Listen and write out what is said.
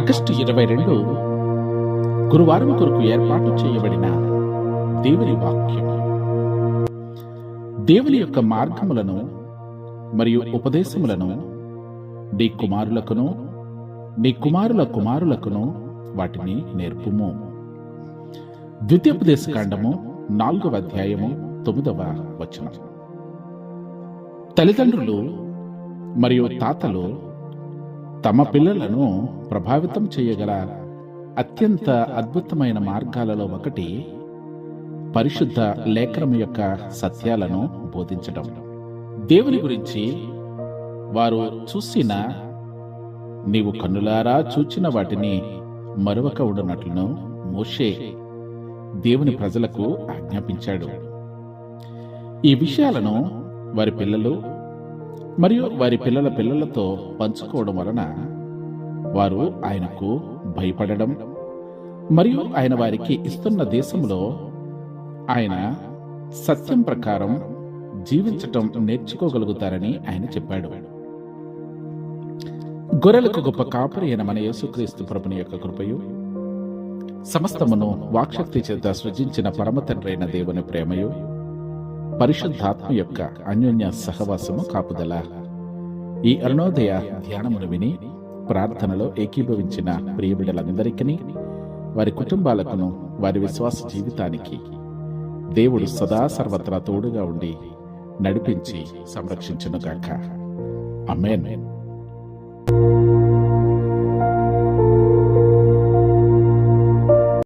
August ఇరవై రెండు గురువారం కొరకు ఏర్పాటు చేయబడిన దేవుని వాక్యం. దేవుని యొక్క మార్గములను మరియు ఉపదేశములను నీ కుమారులకును నీ కుమారుల కుమారులకును వాటిని నేర్పుము. ద్వితీయోపదేశ కాండము నాలుగవ అధ్యాయము తొమ్మిదవ వచనం. తల్లిదండ్రులు మరియు తాతలు తమ పిల్లలను ప్రభావితం చేయగల అత్యంత అద్భుతమైన మార్గాలలో ఒకటి పరిశుద్ధ లేఖనం యొక్క సత్యాలను బోధించడం. దేవుని గురించి వారు చూసిన నీవు కన్నులారా చూచిన వాటిని మరొక ఉండనట్లును మోషే దేవుని ప్రజలకు ఆజ్ఞాపించాడు. ఈ విషయాలను వారి పిల్లలు మరియు వారి పిల్లల పిల్లలతో పంచుకోవడం వలన వారు ఆయనకు భయపడడం మరియు ఆయన వారికి ఇస్తున్న దేశంలో ఆయన సత్యం ప్రకారం జీవించటం నేర్చుకోగలుగుతారని ఆయన చెప్పాడు. గొర్రెలకు గొప్ప కాపరి అయిన మన యేసుక్రీస్తు ప్రభుని యొక్క కృపయు సమస్తమును వాక్శక్తి చేత సృజించిన పరమ దేవుని ప్రేమయు పరిశుద్ధాత్మ యొక్క అన్యోన్య సహవాసము కాపుదల ఈ అరుణోదయ ధ్యానమును విని ప్రార్థనలో ఏకీభవించిన ప్రియబిడలందరికీ వారి కుటుంబాలకును వారి విశ్వాస జీవితానికి దేవుడు సదా సర్వత్రా తోడుగా ఉండి నడిపించి సంరక్షించునుగాక అమ్మేన్